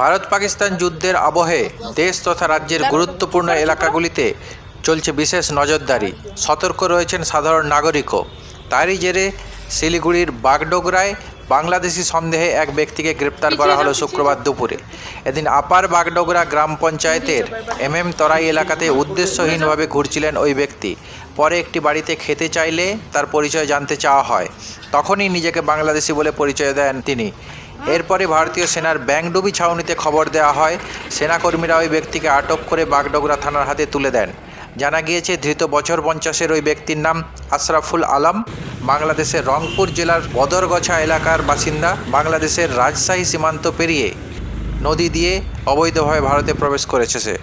ভারত পাকিস্তান যুদ্ধের আবহে দেশ তথা রাজ্যের গুরুত্বপূর্ণ এলাকাগুলিতে চলছে বিশেষ নজরদারি। সতর্ক রয়েছেন সাধারণ নাগরিকও। তারই জেরে শিলিগুড়ির বাগডোগরায় বাংলাদেশি সন্দেহে এক ব্যক্তিকে গ্রেপ্তার করা হলো শুক্রবার দুপুরে। এদিন আপার বাগডোগরা গ্রাম পঞ্চায়েতের এম এম তরাই এলাকাতে উদ্দেশ্যহীনভাবে ঘুরছিলেন ওই ব্যক্তি। পরে একটি বাড়িতে খেতে চাইলে তার পরিচয় জানতে চাওয়া হয়। তখনই নিজেকে বাংলাদেশি বলে পরিচয় দেন তিনি। এরপরে ভারতীয় সেনার ব্যাংডুবি ছাউনিতে খবর দেওয়া হয়, সেনাকর্মীরা ওই ব্যক্তিকে আটক করে বাগডোগরা থানার হাতে তুলে দেন। জানা গিয়েছে, ধৃত বছর পঞ্চাশের ওই ব্যক্তির নাম আশরাফুল আলম, বাংলাদেশের রংপুর জেলার বদরগছা এলাকার বাসিন্দা, বাংলাদেশের রাজশাহী সীমান্ত পেরিয়ে নদী দিয়ে অবৈধভাবে ভারতে প্রবেশ করেছে সে।